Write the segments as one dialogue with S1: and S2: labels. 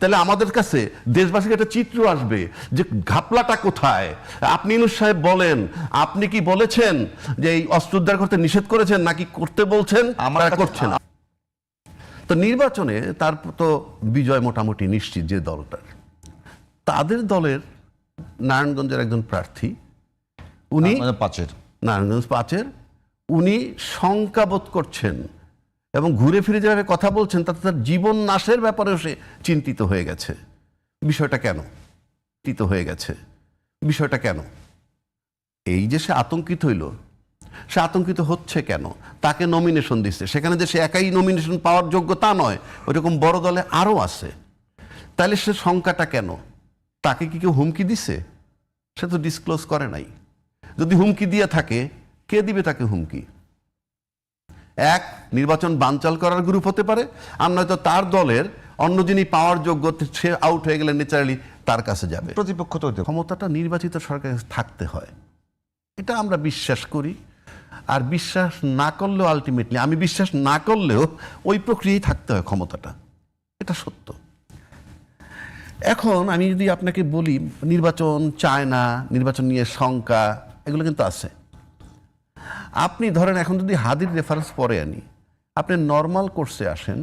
S1: তাহলে আমাদের কাছে দেশবাসীর একটা চিত্র আসবে যে ঘাপলাটা কোথায়? আপনি ইনুস সাহেব বলেন আপনি কি বলেছেন যে এই অস্ত্র উদ্ধার করতে নিষেধ করেছেন নাকি করতে বলছেন?
S2: আমার
S1: আমার করছেন তো নির্বাচনে তার তো বিজয় মোটামুটি নিশ্চিত যে দলটার তাদের দলের নারায়ণগঞ্জের একজন প্রার্থী উনি
S2: পাঁচের।
S1: নারায়ণগঞ্জ পাঁচের উনি শঙ্কাবোধ করছেন এবং ঘুরে ফিরে যেভাবে কথা বলছেন, তাতে তার জীবন নাশের ব্যাপারেও সে চিন্তিত হয়ে গেছে। বিষয়টা কেন? চিন্তিত হয়ে গেছে। বিষয়টা কেন? এই যে সে আতঙ্কিত হইল, সে আতঙ্কিত হচ্ছে কেন? তাকে নমিনেশন দিচ্ছে। সেখানে যে সে একাই নমিনেশন পাওয়ার যোগ্য তা নয়, ওইরকম বড় দলে আরও আছে। তাহলে সে শঙ্কাটা কেন? তাকে কি কেউ হুমকি দিছে? সে তো ডিসক্লোজ করে নাই। যদি হুমকি দিয়ে থাকে, কে দিবে তাকে হুমকি? এক নির্বাচন বানচাল করার গ্রুপ হতে পারে। আর নয়তো তার দলের অন্য যিনি পাওয়ার যোগ্য সে আউট হয়ে গেলে নেচারালি তার কাছে যাবে।
S2: প্রতিপক্ষ তো
S1: ক্ষমতাটা নির্বাচিত সরকারের থাকতে হয়। এটা আমরা বিশ্বাস করি। আর বিশ্বাস না করলেও আলটিমেটলি আমি বিশ্বাস না করলেও ওই প্রক্রিয়ায় থাকতে হয় ক্ষমতাটা। এটা সত্য। এখন আমি যদি আপনাকে বলি নির্বাচন চায় না নির্বাচন নিয়ে শঙ্কা এগুলো কিন্তু আছে। আপনি ধরেন, এখন যদি হাদির রেফারেন্স পরে আনি, আপনি নর্মাল কোর্সে আসেন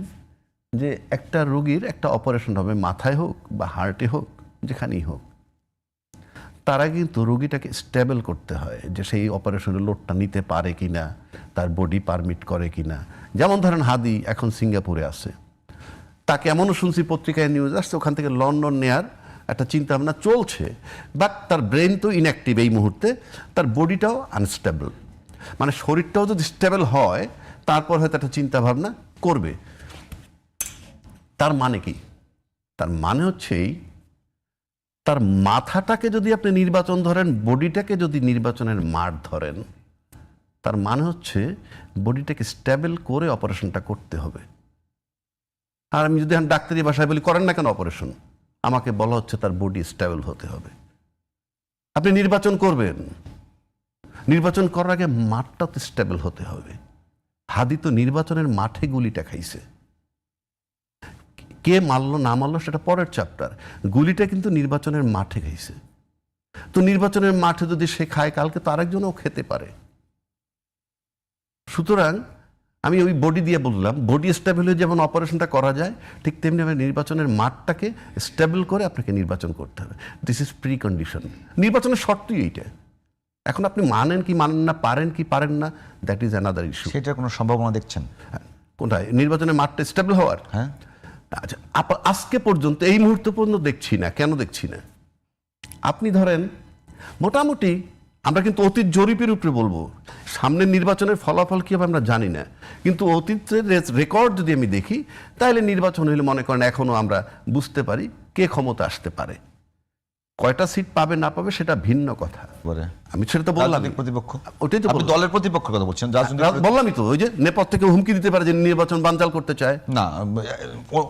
S1: যে একটা রোগীর একটা অপারেশন হবে, মাথায় হোক বা হার্টে হোক, যেখানেই হোক, তারা কিন্তু রোগীটাকে স্টেবল করতে হয় যে সেই অপারেশনের লোডটা নিতে পারে কিনা, তার বডি পারমিট করে কিনা। যেমন ধরেন, হাদি এখন সিঙ্গাপুরে আছে। তাকে এমনও শুনছি পত্রিকায় নিউজ আসছে, ওখান থেকে লন্ডন নেয়ার একটা চিন্তা ভাবনা চলছে বাট তার ব্রেন তো ইনঅ্যাক্টিভ এই মুহূর্তে, তার বডিটাও আনস্টেবল মানে শরীরটাও যদি স্টেবল হয়, তারপর হয়তো একটা চিন্তা ভাবনা করবে। তার মানে কি? তার মানে হচ্ছে এই, তার মাথাটাকে যদি আপনি নির্বাচন ধরেন, বডিটাকে যদি নির্বাচনের মাঠ ধরেন, তার মানে হচ্ছে বডিটাকে স্টেবল করে অপারেশনটা করতে হবে। আর আমি যদি ডাক্তারি ভাষায় বলি, করেন না কেন অপারেশন আমাকে বলা হচ্ছে তার বডি স্টেবল হতে হবে। আপনি নির্বাচন করবেন। নির্বাচন করার আগে মাঠটা তো স্টেবল হতে হবে। হাদি তো নির্বাচনের মাঠে গুলিটা খাইছে। কে মারলো, না মারলো সেটা পরের চ্যাপ্টার গুলিটা কিন্তু নির্বাচনের মাঠে খাইছে। তো নির্বাচনের মাঠে যদি সে খায়, কালকে তো আরেকজনও খেতে পারে। সুতরাং আমি ওই বডি দিয়ে বললাম বডি স্টেবল হয়ে যেমন অপারেশনটা করা যায়, ঠিক তেমনি আমি নির্বাচনের মাঠটাকে স্টেবল করে আপনাকে নির্বাচন করতে হবে। দিস ইজ প্রি কন্ডিশন নির্বাচনের শর্তই এইটা। এখন আপনি মানেন কি মানেন না পারেন কি পারেন না দ্যাট ইজ অ্যানাদার ইস্যু
S2: সেটার কোনো সম্ভাবনা দেখছেন?
S1: কোনটায়? নির্বাচনের মাঠটা স্টেবল হওয়ার?
S2: হ্যাঁ।
S1: আচ্ছা আজকে পর্যন্ত এই মুহূর্ত পর্যন্ত দেখছি না কেন দেখছি না? আপনি ধরেন মোটামুটি আমরা কিন্তু অতীত জরিপের উপরে বলব সামনের নির্বাচনের ফলাফল কী হবে আমরা জানি না কিন্তু অতীতের রেকর্ড যদি আমি দেখি তাহলে নির্বাচন হলে মনে করেন এখনও আমরা বুঝতে পারি কে ক্ষমতা আসতে পারে। কয়টা সিট পাবে না পাবে সেটা ভিন্ন কথা। আমি সেটা তো বললাম
S2: প্রতিপক্ষ?
S1: ওটাই তো
S2: আপনি দলের প্রতিপক্ষ কথা বলছেন
S1: বললামই তো ওই যে নেপথ থেকে হুমকি দিতে পারে যে নির্বাচন বানচাল করতে চায়।
S2: না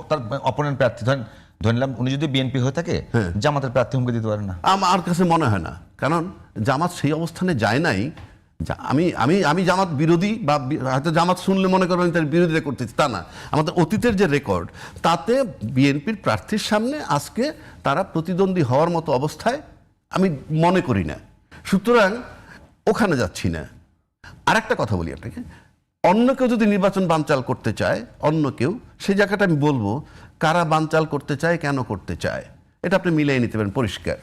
S2: তার অপোনেন্ট প্রার্থী ধরেন ধরলাম উনি যদি বিএনপি হয়ে থাকে
S1: হ্যাঁ।
S2: জামাতের প্রার্থী হুমকি দিতে পারে না।
S1: আমার কাছে মনে হয় না। কারণ জামাত সেই অবস্থানে যায় নাই আমি আমি আমি জামাত বিরোধী বা হয়তো জামাত শুনলে মনে করবেন আমি তার বিরোধিতা করতেছি, তা না। আমাদের অতীতের যে রেকর্ড তাতে বিএনপির প্রার্থীর সামনে আজকে তারা প্রতিদ্বন্দ্বী হওয়ার মতো অবস্থায় আমি মনে করি না। সুতরাং ওখানে যাচ্ছি না। আরেকটা কথা বলি আপনাকে। অন্য কেউ যদি নির্বাচন বানচাল করতে চায়, অন্য কেউ, সেই জায়গাটা আমি বলব, কারা বানচাল করতে চায়, কেন করতে চায়, এটা আপনি মিলিয়ে নিতে পারেন, পরিষ্কার।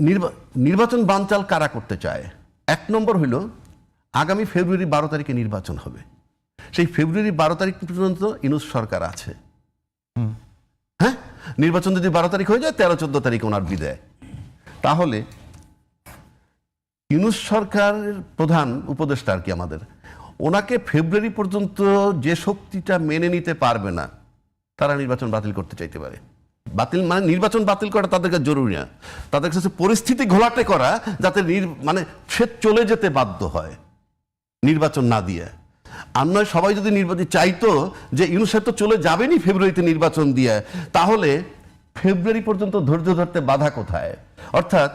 S1: নির্বা- নির্বাচন বানচাল কারা করতে চায়? এক নম্বর হইল আগামী ফেব্রুয়ারি বারো তারিখে নির্বাচন হবে। সেই ফেব্রুয়ারি বারো তারিখ পর্যন্ত ইনুস সরকার আছে। হ্যাঁ? নির্বাচন যদি বারো তারিখ হয়ে যায় তেরো চোদ্দ তারিখ ওনার বিদায়। তাহলে ইউনুস সরকারের প্রধান উপদেষ্টা আর কি আমাদের ওনাকে ফেব্রুয়ারি পর্যন্ত যে শক্তিটা মেনে নিতে পারবে না তারা নির্বাচন বাতিল করতে চাইতে পারে। বাতিল মানে নির্বাচন বাতিল করা তাদের কাছে জরুরি না। তাদের কাছে পরিস্থিতি ঘোলাটে করা যাতে মানে সে চলে যেতে বাধ্য হয় নির্বাচন না দিয়ে। আর নয়, সবাই যদি নির্বাচন চাইতো যে ইউনুস সাহেব তো চলে যাবেনই ফেব্রুয়ারিতে নির্বাচন দিয়ে, তাহলে ফেব্রুয়ারি পর্যন্ত ধৈর্য ধরতে বাধা কোথায়? অর্থাৎ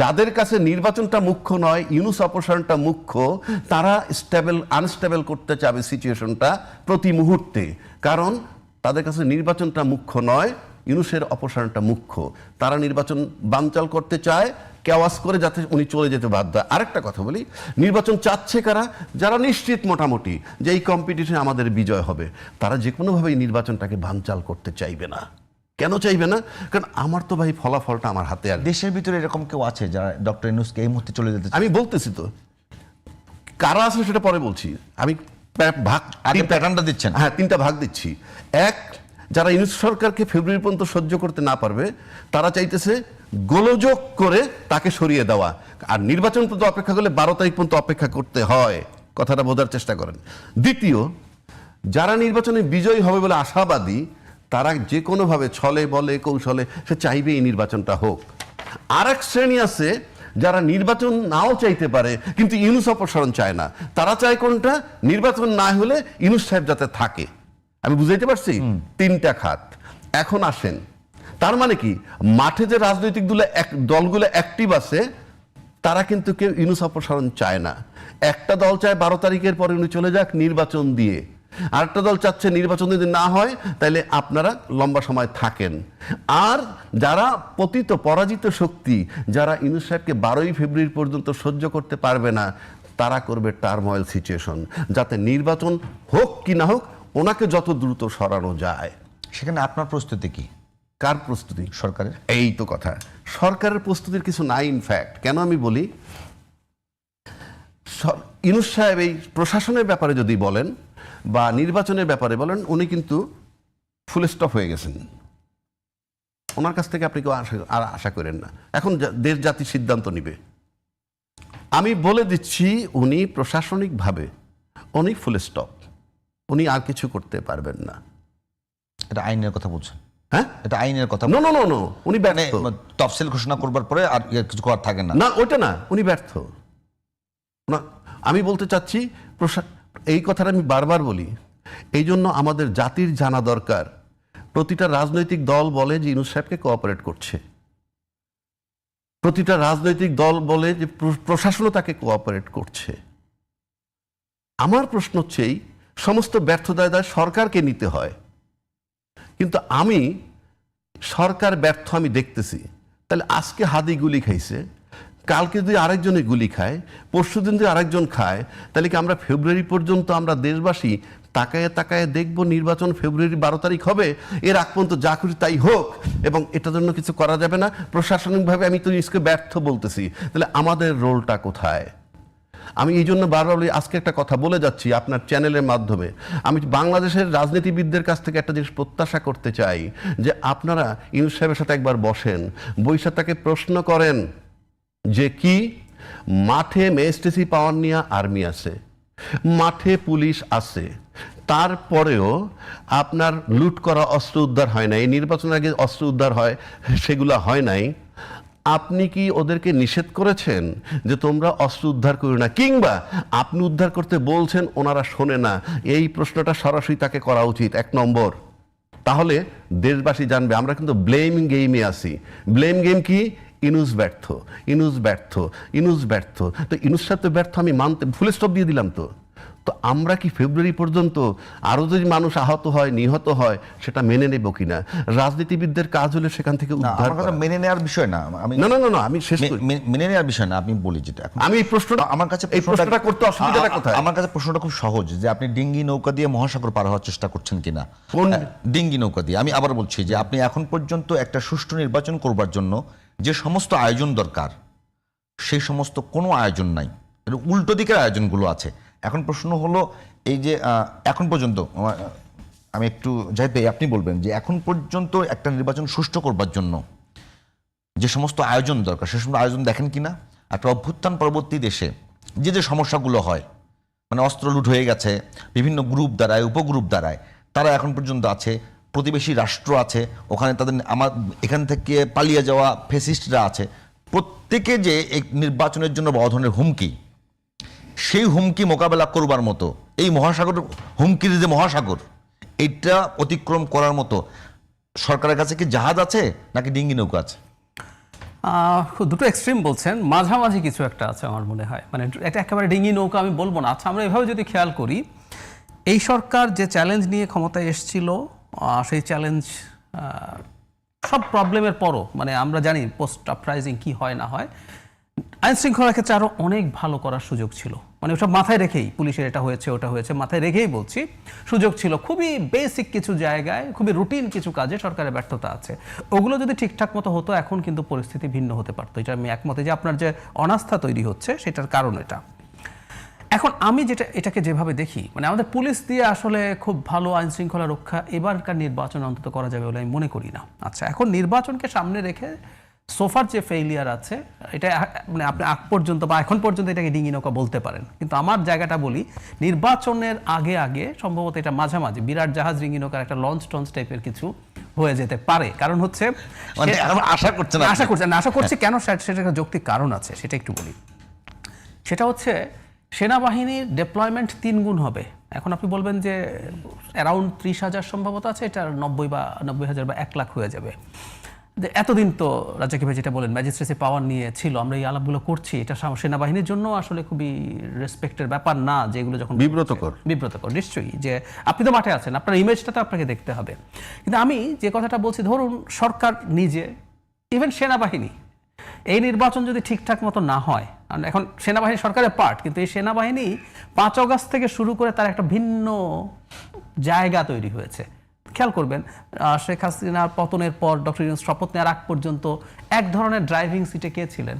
S1: যাদের কাছে নির্বাচনটা মুখ্য নয়, ইউনুস অপসারণটা মুখ্য, তারা স্টেবল, আনস্টেবল করতে চাবে সিচুয়েশনটা প্রতি মুহূর্তে। কারণ তাদের কাছে নির্বাচনটা মুখ্য নয় ইউনুসের অপসারণটা মুখ্য। তারা নির্বাচন বানচাল করতে চায় কেওয়াস করে যাতে উনি চলে যেতে বাধ্য হয়। আরেকটা কথা বলি নির্বাচন চাচ্ছে কারা? যারা নিশ্চিত মোটামুটি যে এই কম্পিটিশনে আমাদের বিজয় হবে তারা যে কোনোভাবেই নির্বাচনটাকে বানচাল করতে চাইবে না। কেন চাইবে না? কারণ আমার তো ভাই ফলাফলটা আমার হাতে আর
S2: দেশের ভিতরে এরকম কেউ আছে যারা ডক্টর ইনুসকে এই মুহূর্তে চলে যেতে
S1: আমি বলতেছি তো কারা আছে সেটা পরে বলছি। আমি ভাগ
S2: আগে প্যাটার্নটা দিচ্ছেন।
S1: হ্যাঁ তিনটা ভাগ দিচ্ছি। এক যারা ইউনিট সরকারকে ফেব্রুয়ারি পর্যন্ত সহ্য করতে না পারবে, তারা চাইতেছে গোলযোগ করে তাকে সরিয়ে দেওয়া। আর নির্বাচন পর্যন্ত অপেক্ষা করলে বারো তারিখ পর্যন্ত অপেক্ষা করতে হয়। কথাটা বোঝার চেষ্টা করেন। দ্বিতীয়, যারা নির্বাচনে বিজয়ী হবে বলে আশাবাদী, তারা যে কোনোভাবে ছলে, বলে, কৌশলে সে চাইবে এই নির্বাচনটা হোক। আর এক শ্রেণি আছে, যারা নির্বাচন নাও চাইতে পারে, কিন্তু ইউনুস অপসারণ চায় না। তারা চায় কোনটা? নির্বাচন না হলে ইউনুস সাহেব যাতে থাকে। আমি বুঝাইতে পারছি? তিনটা খাত। এখন আসেন। তার মানে কি? মাঠে যে রাজনৈতিক দলে এক দলগুলো অ্যাক্টিভ আছে তারা কিন্তু কেউ ইউনুস অপসারণ চায় না। একটা দল চায় বারো তারিখের পরে উনি চলে যাক নির্বাচন দিয়ে। আরেকটা দল চাচ্ছে নির্বাচন যদি না হয় তাহলে আপনারা লম্বা সময় থাকেন। আর যারা পতিত পরাজিত শক্তি যারা ইউনুস সাহেবকে বারোই ফেব্রুয়ারি পর্যন্ত সহ্য করতে পারবে না তারা করবে টার্ময়েল সিচুয়েশন যাতে নির্বাচন হোক কি না হোক ওনাকে যত দ্রুত সরানো যায়।
S2: সেখানে আপনার প্রস্তুতি কি?
S1: কার প্রস্তুতি?
S2: সরকারের?
S1: এই তো কথা। সরকারের প্রস্তুতির কিছু নাই ইনফ্যাক্ট কেন আমি বলি? ইউনুস সাহেব এই প্রশাসনের ব্যাপারে যদি বলেন বা নির্বাচনের ব্যাপারে বলেন উনি কিন্তু ফুল স্টপ হয়ে গেছেন। ওনার কাছ থেকে আপনি কেউ আশা আর আশা করেন না। এখন দেশ জাতি সিদ্ধান্ত নিবে। আমি বলে দিচ্ছি উনি প্রশাসনিকভাবে উনি ফুল স্টপ উনি আর কিছু করতে পারবেন না।
S2: এটা আইনের কথা বলছেন।
S1: হ্যাঁ?
S2: এটা আইনের কথা
S1: নো নো নো নো উনি
S2: মানে তফসিল ঘোষণা করবার পরে আর ইয়ে কিছু করার থাকে না।
S1: না ওইটা না উনি ব্যর্থ। না আমি বলতে চাচ্ছি এই কথাটা আমি বারবার বলি এই জন্য আমাদের জাতির জানা দরকার। প্রতিটা রাজনৈতিক দল বলে যে ইউনুস সাহেবকে কোঅপারেট করছে। প্রতিটা রাজনৈতিক দল বলে যে প্র- প্রশাসনও তাকে কোঅপারেট করছে। আমার প্রশ্ন হচ্ছে এই, সমস্ত ব্যর্থতায় দায় সরকারকে নিতে হয়। কিন্তু আমি সরকার ব্যর্থ আমি দেখতেছি। তাহলে আজকে হাদি গুলি খাইছে, কালকে যদি আরেকজনে গুলি খায়, পরশু দিন যদি আরেকজন খায়, তাহলে কি আমরা ফেব্রুয়ারি পর্যন্ত আমরা দেশবাসী তাকায় তাকায় দেখব নির্বাচন ফেব্রুয়ারি বারো তারিখ হবে? এর আগ পর্যন্ত যা খুশি তাই হোক, এবং এটার জন্য কিছু করা যাবে না। প্রশাসনিকভাবে আমি তো ইসকে ব্যর্থ বলতেছি। তাহলে আমাদের রোলটা কোথায়? আমি এই জন্য বারবার বলি, আজকে একটা কথা বলে যাচ্ছি আপনার চ্যানেলের মাধ্যমে। আমি বাংলাদেশের রাজনীতিবিদদের কাছ থেকে একটা জিনিস প্রত্যাশা করতে চাই, যে আপনারা ইউনুস সাহেবের সাথে একবার বসেন বৈশা তাকে প্রশ্ন করেন যে কি? মাঠে মেএসটিসি পাওয়ার নিয়ে আর্মি আছে, মাঠে পুলিশ আছে, তারপরেও আপনার লুট করা অস্ত্র উদ্ধার হয় নাই, নির্বাচনের আগে অস্ত্র উদ্ধার হয়, সেগুলো হয় নাই আপনি কি ওদেরকে নিষেধ করেছেন যে তোমরা অস্ত্র উদ্ধার করো না? কিংবা আপনি উদ্ধার করতে বলছেন ওনারা শোনে না। এই প্রশ্নটা সরাসরি তাকে করা উচিত। এক নম্বর, তাহলে দেশবাসী জানবে, আমরা কিন্তু ব্লেম গেমে আছি। ব্লেম গেম কি? ইনুস ব্যর্থ ইনুস ব্যর্থ ইনুস ব্যর্থ। তো ইনুস তো ব্যর্থ আমি মানতে ফুল স্টপ দিয়ে দিলাম তো। তো আমরা কি ফেব্রুয়ারি পর্যন্ত আরও যদি মানুষ আহত হয় নিহত হয় সেটা মেনে নেব কিনা? রাজনীতিবিদদের কাজ হলে সেখান থেকে উদ্ধার করা।
S2: মেনে নেওয়ার বিষয় না। আমি
S1: না না না না আমি শেষ
S2: মেনে নেওয়ার বিষয় না আমি বলি যেটা।
S1: আমি এই প্রশ্নটা
S2: আমার কাছে
S1: এই প্রশ্নটা করতে অসুবিধাটা কোথায়?
S2: আমার কাছে প্রশ্নটা খুব সহজ যে আপনি ডিঙ্গি নৌকা দিয়ে মহাসাগর পার হওয়ার চেষ্টা করছেন কিনা?
S1: কোন-
S2: ডিঙ্গি নৌকা দিয়ে। আমি আবার বলছি যে আপনি এখন পর্যন্ত একটা সুষ্ঠু নির্বাচন করবার জন্য যে সমস্ত আয়োজন দরকার সেই সমস্ত কোনো আয়োজন নাই। উল্টো দিকের আয়োজনগুলো আছে। এখন প্রশ্ন হলো এই যে এখন পর্যন্ত আমি একটু যাই পেয়ে আপনি বলবেন যে এখন পর্যন্ত একটা নির্বাচন সুষ্ঠু করবার জন্য যে সমস্ত আয়োজন দরকার, সে সমস্ত আয়োজন দেখেন কিনা? একটা অভ্যুত্থান পরবর্তী দেশে যে যে সমস্যাগুলো হয় মানে অস্ত্র লুট হয়ে গেছে, বিভিন্ন গ্রুপ দ্বারায় উপগ্রুপ দ্বারায়, তারা এখন পর্যন্ত আছে, প্রতিবেশী রাষ্ট্র আছে, ওখানে তাদের আমার, এখান থেকে পালিয়ে যাওয়া ফেসিস্টরা আছে। প্রত্যেকে যে নির্বাচনের জন্য বড় ধরনের হুমকি সেই হুমকি মোকাবেলা করবার মতো, এই মহাসাগর হুমকির যে মহাসাগর এটা অতিক্রম করার মতো, সরকারের কাছে কি জাহাজ আছে নাকি ডিঙ্গি নৌকা আছে?
S3: দুটো এক্সট্রিম বলছেন, মাঝামাঝি কিছু একটা আছে আমার মনে হয়। মানে এটা একেবারে ডিঙ্গি নৌকা আমি বলব না। আচ্ছা আমরা এভাবে যদি খেয়াল করি, এই সরকার যে চ্যালেঞ্জ নিয়ে ক্ষমতায় এসেছিল সেই চ্যালেঞ্জ সব প্রবলেমের পরও মানে আমরা জানি পোস্ট আপরাইজিং কি হয় না হয় আইন শৃঙ্খলার ক্ষেত্রে আরও অনেক ভালো করার সুযোগ ছিল। মানে ওসব মাথায় রেখেই পুলিশের এটা হয়েছে, ওটা হয়েছে, মাথায় রেখেই বলছি, সুযোগ ছিল। খুবই বেসিক কিছু জায়গায়, খুবই রুটিন কিছু কাজে সরকারের ব্যর্থতা আছে। ওগুলো যদি ঠিকঠাক মতো হতো, এখন কিন্তু পরিস্থিতি ভিন্ন হতে পারতো। এটা আমি একমতে যে আপনার যে অনাস্থা তৈরি হচ্ছে, সেটার কারণ এটা। এখন আমি যেটা, এটাকে যেভাবে দেখি মানে আমাদের পুলিশ দিয়ে আসলে খুব ভালো আইন শৃঙ্খলা রক্ষা এবারকার নির্বাচন অন্তত করা যাবে বলে আমি মনে করি না। আচ্ছা এখন নির্বাচনকে সামনে রেখে সোফার যে ফেইলিয়ার আছে এটা মানে আপনি আগ পর্যন্ত বা এখন পর্যন্ত এটাকে ডিঙি নৌকা বলতে পারেন। কিন্তু আমার জায়গাটা বলি নির্বাচনের আগে আগে সম্ভবত এটা মাঝামাঝি বিরাট জাহাজ রিঙ্গি নৌকার একটা লঞ্চ টঞ্চ টাইপের কিছু হয়ে যেতে পারে। কারণ হচ্ছে
S2: মানে আশা করছেন আপনি?
S3: আশা করছি না আশা করছি কেন সেটা একটা যৌক্তিক কারণ আছে সেটা একটু বলি। সেটা হচ্ছে সেনাবাহিনীর ডেপ্লয়মেন্ট তিন গুণ হবে। এখন আপনি বলবেন যে অ্যারাউন্ড ত্রিশ হাজার সম্ভবত আছে এটা নব্বই বা নব্বই হাজার বা এক লাখ হয়ে যাবে। যে এতদিন তো রাজাকে ভাই যেটা বলেন ম্যাজিস্ট্রেসি পাওয়ার নিয়ে ছিল আমরা এই আলাপগুলো করছি। এটা সেনাবাহিনীর জন্য আসলে খুবই রেসপেক্টের ব্যাপার না যে এগুলো যখন
S1: বিব্রতকর।
S3: বিব্রতকর নিশ্চয়ই যে আপনি তো মাঠে আছেন আপনার ইমেজটা তো আপনাকে দেখতে হবে। কিন্তু আমি যে কথাটা বলছি ধরুন সরকার নিজে ইভেন সেনাবাহিনী এই নির্বাচন যদি ঠিকঠাক মতো না হয় এখন সেনাবাহিনী সরকারের পার্ট কিন্তু এই সেনাবাহিনী পাঁচ অগাস্ট থেকে শুরু করে তার একটা ভিন্ন জায়গা তৈরি হয়েছে। খেয়াল করবেন শেখ হাসিনার পতনের পর ডক্টর ইউনুস শপথ নেওয়ার আগ পর্যন্ত এক ধরনের ড্রাইভিং সিটে কে ছিলেন?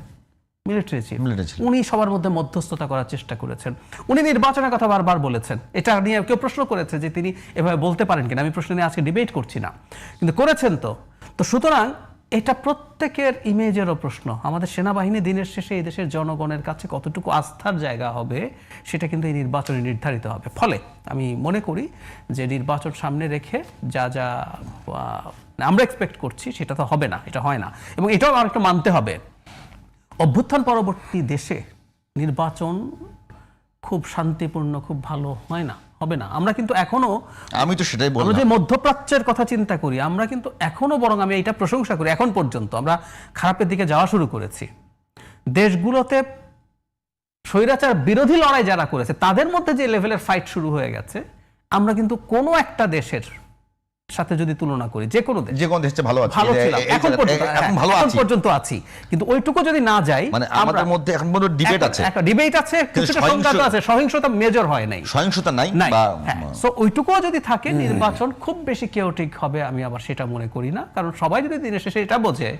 S3: মিলিটারি চিফ উনি সবার মধ্যে মধ্যস্থতা করার চেষ্টা করেছেন। উনি নির্বাচনের কথা বারবার বলেছেন। এটা নিয়ে কেউ প্রশ্ন করেছে যে তিনি এভাবে বলতে পারেন কিনা? আমি প্রশ্ন নিয়ে আজকে ডিবেট করছি না। কিন্তু করেছেন তো। তো সুতরাং এটা প্রত্যেকের ইমেজেরও প্রশ্ন। আমাদের সেনাবাহিনী দিনের শেষে এই দেশের জনগণের কাছে কতটুকু আস্থার জায়গা হবে, সেটা কিন্তু এই নির্বাচনে নির্ধারিত হবে। ফলে আমি মনে করি যে নির্বাচন সামনে রেখে যা যা আমরা এক্সপেক্ট করছি, সেটা তো হবে না, এটা হয় না। এবং এটাও আরেকটা মানতে হবে। অভ্যুত্থান পরবর্তী দেশে নির্বাচন খুব শান্তিপূর্ণ, খুব ভালো, হয় না? হবে না। আমরা কিন্তু এখনও
S2: আমি তো সেটাই
S3: আমরা যে মধ্যপ্রাচ্যের কথা চিন্তা করি আমরা কিন্তু এখনও বরং আমি এটা প্রশংসা করি এখন পর্যন্ত আমরা খারাপের দিকে যাওয়া শুরু করেছি। দেশগুলোতে স্বৈরাচার বিরোধী লড়াই যারা করেছে তাদের মধ্যে যে লেভেলের ফাইট শুরু হয়ে গেছে আমরা কিন্তু কোনো একটা দেশের সাথে যদি তুলনা করি যে কোনো দেশ।
S2: যে কোন দেশে ভালো আছে।
S3: ভালো ছিলাম এখন পর্যন্ত
S2: এখন
S3: হ্যাঁ,
S2: ভালো
S3: এখন
S2: আছি।
S3: পর্যন্ত আছি। কিন্তু ওইটুকু যদি না যাই
S2: মানে আমাদের মধ্যে এখন পর্যন্ত ডিবেট আছে।
S3: একটা ডিবেট আছে কিছুটা সংঘাত আছে সহিংসতা মেজর হয় নাই।
S2: সহিংসতা নাই বা
S3: সো ওইটুকুও যদি থাকে নির্বাচন খুব বেশি কেওটিক হবে আমি আবার সেটা মনে করি না। কারণ সবাই যদি দিনের শেষে এটা বোঝে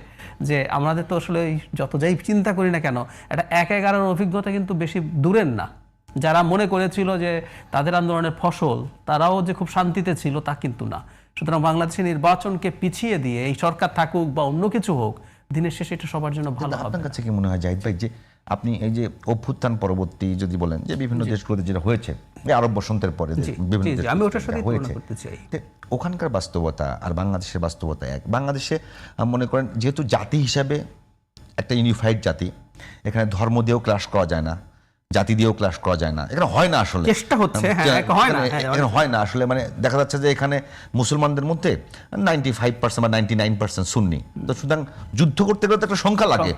S3: যে আমাদের তো আসলে যত যাই চিন্তা করি না কেন এটা এক এগারোর অভিজ্ঞতা কিন্তু বেশি দূরের না। যারা মনে করেছিল যে তাদের আন্দোলনের ফসল তারাও যে খুব শান্তিতে ছিল তা কিন্তু না। সুতরাং বাংলাদেশের নির্বাচনকে পিছিয়ে দিয়ে এই সরকার থাকুক বা অন্য কিছু হোক দিনের শেষে এটা সবার জন্য ভালো
S2: আপনার কাছে কি মনে হয় জাহিদ ভাই যে আপনি এই যে অভ্যুত্থান পরবর্তী যদি বলেন যে বিভিন্ন দেশগুলোতে যেটা হয়েছে আরব বসন্তের পরে বিভিন্ন
S3: আমি ওটার করতে চাই।
S2: ওখানকার বাস্তবতা আর বাংলাদেশের বাস্তবতা এক। বাংলাদেশে মনে করেন যেহেতু জাতি হিসাবে একটা ইউনিফাইড জাতি এখানে ধর্ম দিয়েও ক্লাস করা যায় না জাতি দিয়েও ক্লাস করা যায় না। এখানে হয় না আসলে।
S3: চেষ্টা হচ্ছে, হ্যাঁ, হয় না,
S2: এখানে-
S3: হ্যাঁ,
S2: হয় না আসলে। মানে দেখা যাচ্ছে যে এখানে মুসলমানদের মধ্যে নাইনটি ফাইভ পার্সেন্ট বা নাইনটি নাইন পার্সেন্ট সুন্নি। তো সুতরাং যুদ্ধ করতে গেলে তো একটা সংখ্যা লাগে।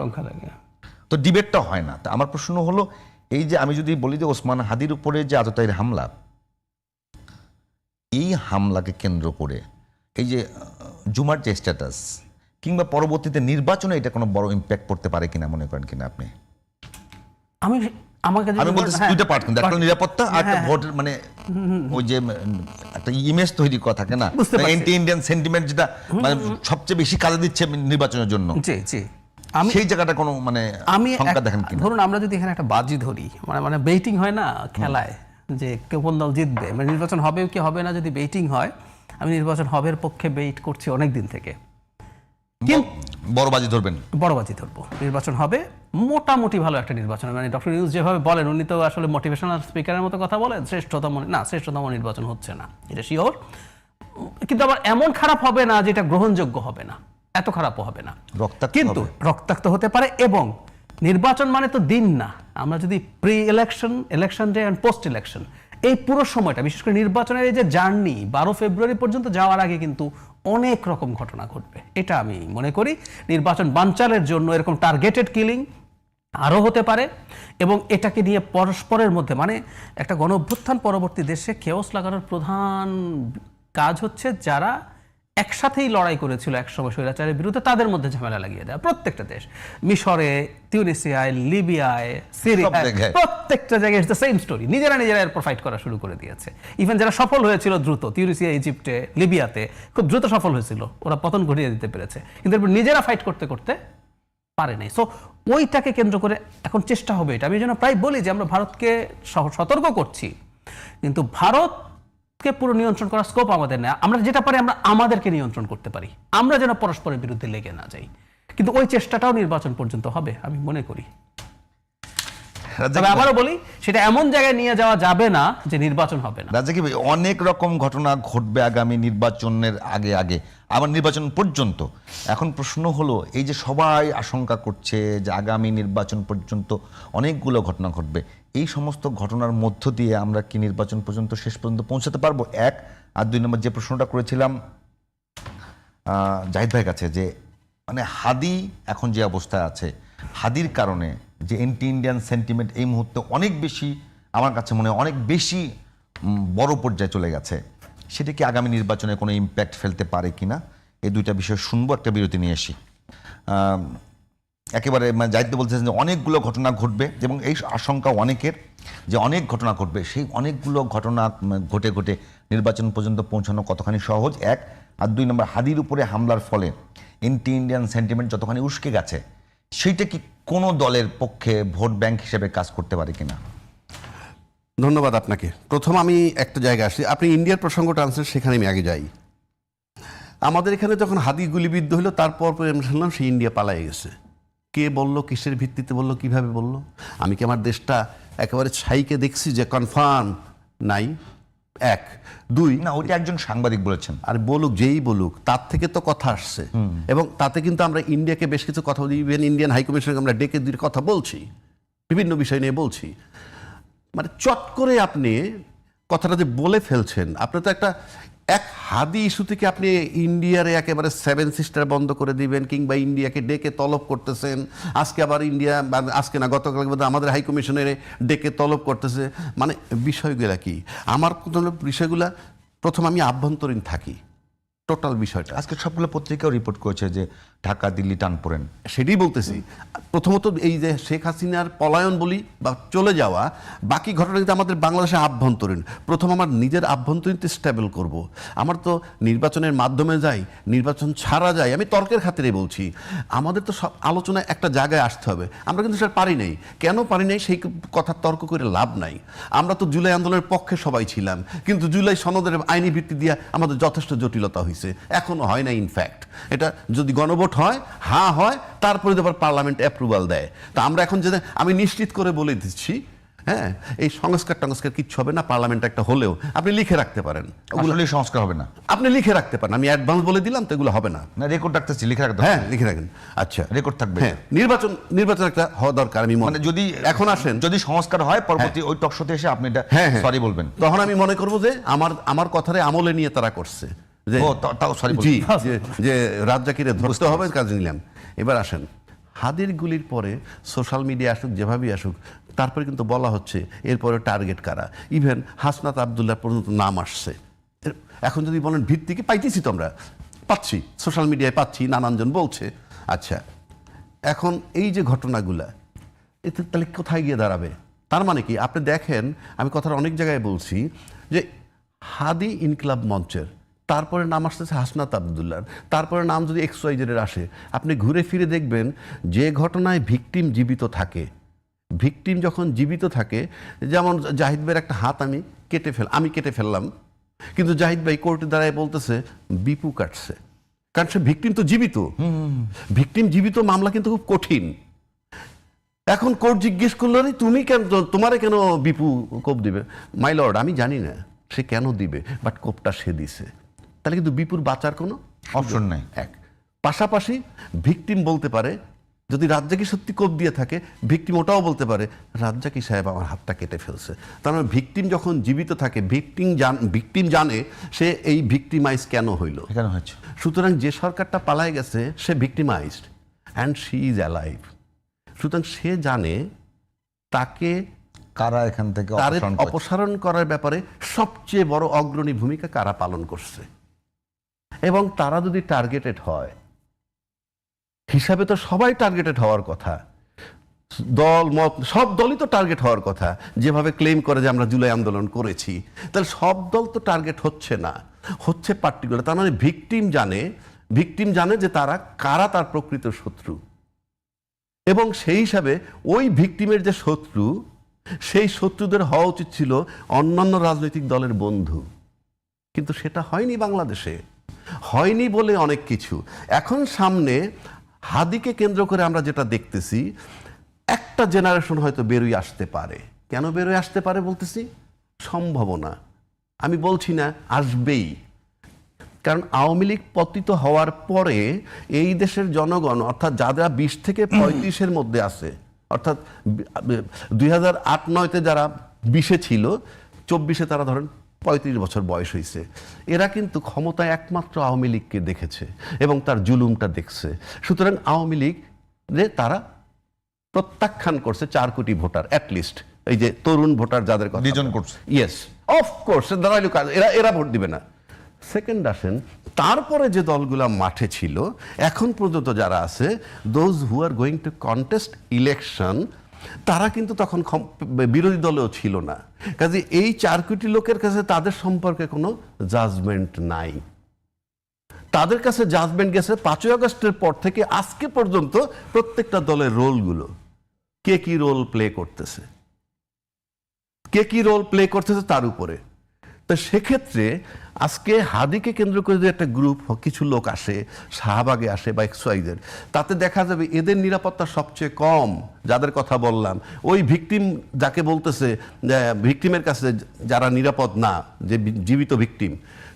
S2: তো ডিবেটটা হয় না। তা আমার প্রশ্ন হলো এই যে আমি যদি বলি যে ওসমান হাদির উপরে যে আততায়ীর হামলা এই হামলাকে কেন্দ্র করে এই যে জুমার যে স্ট্যাটাস কিংবা পরবর্তীতে নির্বাচনে এটা কোনো বড় ইম্প্যাক্ট পড়তে পারে কিনা মনে করেন কিনা আপনি?
S3: আমি
S2: আমি বলতেছি
S3: হ্যাঁ,
S2: দুইটা পার্ট কিন্তু একটা নিরাপত্তা আর একটা
S3: হ্যাঁ,
S2: ভোটের মানে ওই যে একটা ইমেজ তৈরি করা থাকে না অ্যান্টি ইন্ডিয়ান সেন্টিমেন্ট যেটা মানে সবচেয়ে বেশি কাজে দিচ্ছে নির্বাচনের জন্য।
S3: জি জি। আমি
S2: সেই জায়গাটা কোনো মানে
S3: আমি
S2: দেখেন
S3: ধরুন আমরা যদি এখানে একটা বাজি ধরি মানে মানে বেটিং হয় না খেলায় যে কোন দল জিতবে মানে নির্বাচন হবে কি হবে না যদি বেটিং হয় আমি নির্বাচন হবের পক্ষে বেইট করছি অনেক দিন থেকে।
S2: বড় বাজি ধরবেন।
S3: বড় বাজি ধরবো। নির্বাচন হবে। মোটামুটি ভালো একটা নির্বাচন মানে ডক্টর ইউজ যেভাবে বলেন উনি তো আসলে মোটিভেশনাল স্পিকারের মতো কথা বলেন শ্রেষ্ঠতম না শ্রেষ্ঠতম নির্বাচন হচ্ছে না। এটা শিওর কিন্তু আবার এমন খারাপ হবে না যেটা গ্রহণযোগ্য হবে না। এত খারাপও হবে না।
S2: রক্তাক্ত
S3: কিন্তু রক্তাক্ত হতে পারে এবং নির্বাচন মানে তো দিন না। আমরা যদি pre election election day and post election এই পুরো সময়টা বিশেষ করে নির্বাচনের এই যে জার্নি বারো ফেব্রুয়ারি পর্যন্ত যাওয়ার আগে কিন্তু অনেক রকম ঘটনা ঘটবে। এটা আমি মনে করি। নির্বাচন বানচালের জন্য এরকম টার্গেটেড কিলিং আরও হতে পারে এবং এটাকে নিয়ে পরস্পরের মধ্যে মানে একটা গণ অভ্যুত্থান পরবর্তী দেশে কেওস লাগানোর প্রধান কাজ হচ্ছে যারা একসাথেই লড়াই করেছিল একসময় স্বৈরাচারের বিরুদ্ধে তাদের মধ্যে ঝামেলা লাগিয়ে দেওয়া। প্রত্যেকটা দেশ মিশরে তিউনিসিয়ায় লিবিয়ায় সিরিয়ায় প্রত্যেকটা জায়গায় দ্য সেম স্টোরি নিজেরা নিজেরা এরপর ফাইট করা শুরু করে দিয়েছে। ইভেন যারা সফল হয়েছিল দ্রুত তিউনিসিয়া ইজিপ্টে লিবিয়াতে খুব দ্রুত সফল হয়েছিল। ওরা পতন ঘটিয়ে দিতে পেরেছে। কিন্তু এরপর নিজেরা ফাইট করতে করতে পারে নাই। সো ওইটাকে কেন্দ্র করে এখন চেষ্টা হবে এটা। আমি যেন প্রায় বলি যে আমরা ভারতকে সতর্ক করছি। কিন্তু ভারতকে পুরো নিয়ন্ত্রণ করার স্কোপ আমাদের নেই। আমরা যেটা পারি আমরা আমাদেরকে নিয়ন্ত্রণ করতে পারি। আমরা যেন পরস্পরের বিরুদ্ধে লেগে না যাই। কিন্তু ওই চেষ্টাটাও নির্বাচন পর্যন্ত হবে আমি মনে করি। তবে আবারও বলি সেটা এমন জায়গায় নিয়ে যাওয়া যাবে না যে নির্বাচন হবে না।
S2: রাজা কি ভাই, অনেক রকম ঘটনা ঘটবে আগামী নির্বাচনের আগে আগে আবার নির্বাচন পর্যন্ত। এখন প্রশ্ন হলো এই যে সবাই আশঙ্কা করছে যে আগামী নির্বাচন পর্যন্ত অনেকগুলো ঘটনা ঘটবে এই সমস্ত ঘটনার মধ্য দিয়ে আমরা কি নির্বাচন পর্যন্ত শেষ পর্যন্ত পৌঁছাতে পারব? এক, আর দুই নম্বর যে প্রশ্নটা করেছিলাম জাহিদ ভাইয়ের কাছে যে মানে হাদি এখন যে অবস্থায় আছে, হাদির কারণে যে এন্টি ইন্ডিয়ান সেন্টিমেন্ট এই মুহূর্তে অনেক বেশি, আমার কাছে মনে হয় অনেক বেশি বড় পর্যায়ে চলে গেছে। সেটা কি আগামী নির্বাচনে কোনো ইম্প্যাক্ট ফেলতে পারে কিনা? এই দুইটা বিষয় শুনব, একটা বিরতি নিয়ে আসি। একেবারে মানে জাহিদ বলছেন যে অনেকগুলো ঘটনা ঘটবে, এবং এই আশঙ্কা অনেকের যে অনেক ঘটনা ঘটবে, সেই অনেকগুলো ঘটনা ঘটে ঘটে নির্বাচন পর্যন্ত পৌঁছানো কতখানি সহজ? এক, আর দুই নম্বর, হাদির উপরে হামলার ফলে এন্টি ইন্ডিয়ান সেন্টিমেন্ট যতখানি উস্কে গেছে, সেইটা কি কোনো দলের পক্ষে ভোট ব্যাংক হিসেবে কাজ করতে পারে কিনা?
S1: ধন্যবাদ আপনাকে। প্রথম আমি একটা জায়গায় আসি, আপনি ইন্ডিয়ার প্রসঙ্গটা আনছেন সেখানে আমি আগে যাই। আমাদের এখানে যখন হাদি গুলিবিদ্ধ হলো তারপর শুনলাম সে ইন্ডিয়া পালায়ে গেছে। কে বলল কিসের ভিত্তিতে বলল কীভাবে বলল? আমি কি আমার দেশটা একেবারে ছাইকে দেখছি যে কনফার্ম নাই? এক। দুই
S2: না ওইটা একজন সাংবাদিক বলেছেন।
S1: আর বলুক যেই বলুক তার থেকে তো কথা আসছে। এবং তাতে কিন্তু আমরা ইন্ডিয়াকে বেশ কিছু কথা বলি। ইভেন ইন্ডিয়ান হাইকমিশনকে আমরা ডেকে দুই কথা বলছি। বিভিন্ন বিষয় নিয়ে বলছি। মানে চট করে আপনি কথাটা যে বলে ফেলছেন, আপনি তো একটা, এক হাদি ইস্যু থেকে আপনি ইন্ডিয়ারে একেবারে সেভেন সিস্টার বন্ধ করে দিবেন কিংবা ইন্ডিয়াকে ডেকে তলব করতেছেন? আজকে আবার ইন্ডিয়া, আজকে না গতকাল আমাদের হাইকমিশনের ডেকে তলব করতেছে। মানে বিষয়গুলা কি? আমার বিষয়গুলা, প্রথম আমি আভ্যন্তরীণ থাকি। টোটাল বিষয়টা।
S2: আজকে সবগুলো পত্রিকাও রিপোর্ট করেছে যে ঢাকা দিল্লি টান পড়েন
S1: সেটাই বলতেছি। প্রথমত এই যে শেখ হাসিনার পলায়ন বলি বা চলে যাওয়া বাকি ঘটনা কিন্তু আমাদের বাংলাদেশে আভ্যন্তরীণ। প্রথম আমার নিজের আভ্যন্তরীণতে স্টেবল করব। আমার তো নির্বাচনের মাধ্যমে যাই নির্বাচন ছাড়া যাই আমি তর্কের খাতিরে বলছি। আমাদের তো সব আলোচনায় একটা জায়গায় আসতে হবে। আমরা কিন্তু সেটা পারি নাই। কেন পারি নাই সেই কথা তর্ক করে লাভ নাই। আমরা তো জুলাই আন্দোলনের পক্ষে সবাই ছিলাম। কিন্তু জুলাই সনদের আইনি ভিত্তি দিয়ে আমাদের যথেষ্ট জটিলতা হয়েছে এখনও হয় না ইনফ্যাক্ট এটা যদি গণভোট হয় হ্যাঁ হয় তারপরে আবার পার্লামেন্ট অ্যাপ্রুভাল দেয়। তা আমরা এখন যে আমি নিশ্চিত করে বলে দিচ্ছি হ্যাঁ এই সংস্কার টংস্কার কিচ্ছু হবে না পার্লামেন্ট একটা হলেও। আপনি লিখে রাখতে পারেন। ওগুলো
S2: সংস্কার হবে না।
S1: আপনি লিখে রাখতে পারেন আমি অ্যাডভান্স বলে দিলাম তো এগুলো হবে না।
S2: না রেকর্ড রাখতেছি লিখে রাখতে
S1: হ্যাঁ লিখে রাখেন। আচ্ছা।
S2: রেকর্ড থাকবে।
S1: হ্যাঁ নির্বাচন নির্বাচন একটা হওয়া দরকার আমি মানে
S2: যদি
S1: এখন আসেন।
S2: যদি সংস্কার হয় পরবর্তী ওই টকশোতে এসে আপনি এটা
S1: হ্যাঁ হ্যাঁ।
S2: সরি বলবেন।
S1: তখন আমি মনে করব যে আমার আমার কথারে আমলে নিয়ে তারা করছে।
S2: ও তাও সরি
S1: জি যে রাজ্জাকিরে ধরতে হবে কাজে নিলাম। এবার আসেন। হাদির গুলির পরে সোশ্যাল মিডিয়া আসুক যেভাবেই আসুক তারপরে কিন্তু বলা হচ্ছে এরপরে টার্গেট কারা? ইভেন হাসনাত আবদুল্লাহ পর্যন্ত নাম আসছে। এখন যদি বলেন ভিত্তি কি পাইতেছি তো আমরা। পাচ্ছি সোশ্যাল মিডিয়ায় পাচ্ছি নানানজন বলছে। আচ্ছা এখন এই যে ঘটনাগুলা এতে তাহলে কোথায় গিয়ে দাঁড়াবে? তার মানে কি আপনি দেখেন আমি কথাটা অনেক জায়গায় বলছি যে হাদি ইনকলাব মঞ্চের তারপরে নাম আসতেছে হাসনাত আবদুল্লার। তারপরে নাম যদি এক্স ওয়াইজের আসে, আপনি ঘুরে ফিরে দেখবেন যে ঘটনায় ভিকটিম জীবিত থাকে। ভিকটিম যখন জীবিত থাকে, যেমন জাহিদ ভাইয়ের একটা হাত আমি কেটে ফেল আমি কেটে ফেললাম। কিন্তু জাহিদ ভাই কোর্টে দাঁড়ায় বলতেছে, বিপু কাটছে। কারণ সে ভিকটিম তো জীবিত। ভিকটিম জীবিত মামলা কিন্তু খুব কঠিন। এখন কোর্ট জিজ্ঞেস করল, "আরে তুমি কেন তোমারে কেন বিপু কোপ দিবে? মাই লর্ড, আমি জানি না। সে কেন দিবে? বাট কোপটা সে দিছে। তাহলে কিন্তু বিপুর বাঁচার কোনো
S2: অপশন নাই।
S1: এক। পাশাপাশি ভিকটিম বলতে পারে যদি রাজ্জাকি সত্যি কোপ দিয়ে থাকে ভিকটিম ওটাও বলতে পারে রাজ্জাকি সাহেব আমার হাতটা কেটে ফেলছে। তার মানে ভিকটিম যখন জীবিত থাকে ভিকটিম জান ভিকটিম জানে সে এই ভিকটিমাইজ কেন হইল।
S2: কেন হয়েছে?
S1: সুতরাং যে সরকারটা পালায় গেছে সে victimised and she is alive সুতরাং সে জানে তাকে
S2: কারা এখান থেকে? অপসারণ
S1: করার ব্যাপারে সবচেয়ে বড় অগ্রণী ভূমিকা কারা পালন করছে? এবং তারা যদি টার্গেটেড হয়, হিসাবে তো সবাই টার্গেটেড হওয়ার কথা। দল, মত, সব দলই তো টার্গেট হওয়ার কথা। যেভাবে ক্লেম করে যে আমরা জুলাই আন্দোলন করেছি, তাহলে সব দল তো টার্গেট হচ্ছে না। হচ্ছে পার্টিকুলার তার মানে ভিকটিম জানে ভিকটিম জানে যে তারা কারা তার প্রকৃত শত্রু। এবং সেই হিসাবে ওই ভিকটিমের যে শত্রু, সেই শত্রুদের হওয়া উচিত ছিল অন্যান্য রাজনৈতিক দলের বন্ধু। কিন্তু সেটা হয়নি বাংলাদেশে। হয়নি বলে অনেক কিছু। এখন সামনে হাদিকে কেন্দ্র করে আমরা যেটা দেখতেছি, একটা জেনারেশন হয়তো বেরোয় আসতে পারে। কেন বেরোয় আসতে পারে বলতেছি? সম্ভাবনা আমি বলছি না, আসবেই। কারণ আওয়ামী লীগ পতিত হওয়ার পরে এই দেশের জনগণ, অর্থাৎ যারা বিশ থেকে পঁয়ত্রিশের মধ্যে আছে, অর্থাৎ দুই হাজার আট নয়তে যারা বিশে ছিল, চব্বিশে তারা ধরেন পঁয়ত্রিশ বছর বয়স হয়েছে। এরা কিন্তু ক্ষমতায় একমাত্র আওয়ামী লীগকে দেখেছে এবং তার জুলুমটা দেখছে। সুতরাং আওয়ামী লীগ তারা প্রত্যাখ্যান করছে চার কোটি ভোটার অ্যাটলিস্ট এই যে তরুণ ভোটার যাদের কথা
S2: Reason করছে।
S1: ইয়েস অফকোর্স দাঁড়াইলো কাজ এরা এরা ভোট দিবে না। সেকেন্ড আসেন তারপরে যে দলগুলা মাঠে ছিল এখন পর্যন্ত যারা আছে those who are going to contest election তারা কিন্তু তখন বিরোধী দলেও ছিল না। কাজে এই চার কোটি লোকের কাছে তাদের সম্পর্কে কোনো জাজমেন্ট নাই। তাদের কাছে জাজমেন্ট গেছে পাঁচই আগস্টের পর থেকে আজকে পর্যন্ত প্রত্যেকটা দলের রোলগুলো। কে কি রোল প্লে করতেছে? কে কি রোল প্লে করতেছে তার উপরে? তো সেক্ষেত্রে আজকে হাদিকে কেন্দ্র করে যদি একটা গ্রুপ কিছু লোক আসে, শাহবাগে আসে বা এক্সওয়াইদের, তাতে দেখা যাবে এদের নিরাপত্তা সবচেয়ে কম, যাদের কথা বললাম। ওই ভিকটিম যাকে বলতেছে ভিকটিমের কাছে যারা নিরাপদ না, যে জীবিত ভিকটিম।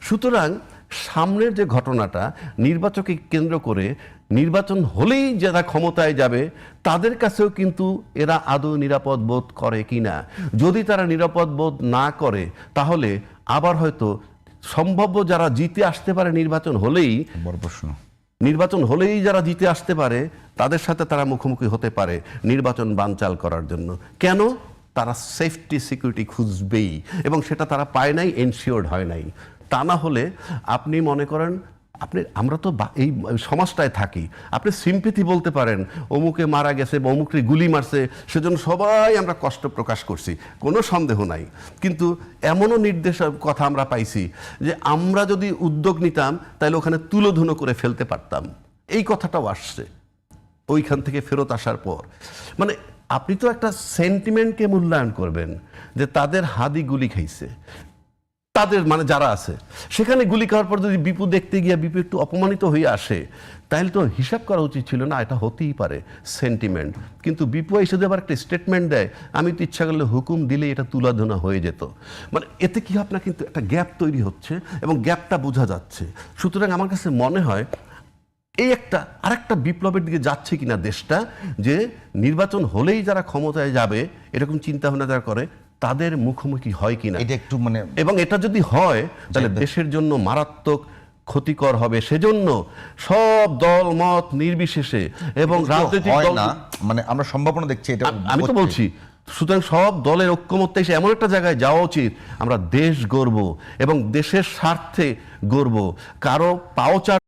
S1: সুতরাং সামনের যে ঘটনাটা নির্বাচনকে কেন্দ্র করে নির্বাচন হলেই যারা ক্ষমতায় যাবে তাদের কাছেও কিন্তু এরা আদৌ নিরাপদ বোধ করে কিনা। যদি তারা নিরাপদ বোধ না করে তাহলে আবার হয়তো সম্ভাব্য যারা জিতে আসতে পারে নির্বাচন হলেই
S2: বড় প্রশ্ন।
S1: নির্বাচন হলেই যারা জিতে আসতে পারে তাদের সাথে তারা মুখোমুখি হতে পারে নির্বাচন বানচাল করার জন্য। কেন? তারা সেফটি সিকিউরিটি খুঁজবেই এবং সেটা তারা পায় নাই এনশিওর্ড হয় নাই। তা না হলে আপনি মনে করেন, আপনি, আমরা তো এই সমাজটায় থাকি। আপনি সিম্পিথি বলতে পারেন, অমুকে মারা গেছে বা অমুকে গুলি মারছে, সেজন্য সবাই আমরা কষ্ট প্রকাশ করছি, কোনো সন্দেহ নাই। কিন্তু এমনও নির্দেশ, কথা আমরা পাইছি যে আমরা যদি উদ্যোগ নিতাম তাহলে ওখানে তুলোধুনো করে ফেলতে পারতাম। এই কথাটাও আসছে, ওইখান থেকে ফেরত আসার পর। মানে আপনি তো একটা সেন্টিমেন্টকে মূল্যায়ন করবেন, যে তাদের হাদি গুলি খাইছে। তাদের মানে যারা আছে, সেখানে গুলি খাওয়ার পর যদি বিপু দেখতে গিয়ে বিপু একটু অপমানিত হয়ে আসে, তাহলে তো হিসাব করা উচিত ছিল না, এটা হতেই পারে সেন্টিমেন্ট কিন্তু বিপু এসে যদি আবার একটা স্টেটমেন্ট দেয়, আমি তো ইচ্ছা করলে হুকুম দিলে এটা তুলাধনা হয়ে যেত। মানে এতে কি আপনার কিন্তু একটা গ্যাপ তৈরি হচ্ছে এবং গ্যাপটা বোঝা যাচ্ছে। সুতরাং আমার কাছে মনে হয়, এই একটা, আরেকটা বিপ্লবের দিকে যাচ্ছে কিনা দেশটা, যে নির্বাচন হলেই যারা ক্ষমতায় যাবে, এরকম চিন্তা ভাবনা যারা করে তাদের মুখোমুখি হয় কিনা?
S2: এটা একটু মানে
S1: এবং এটা যদি হয় তাহলে দেশের জন্য মারাত্মক ক্ষতিকর হবে। সেজন্য সব দল মত নির্বিশেষে এবং রাজনৈতিক দল
S2: না। মানে আমরা সম্ভাবনা দেখছি এটা
S1: আমি তো বলছি সুতরাং সব দলের ঐক্যমত্যে এসে এমন একটা জায়গায় যাওয়া উচিত আমরা দেশ গড়ব এবং দেশের স্বার্থে গড়ব। কারও পাওচার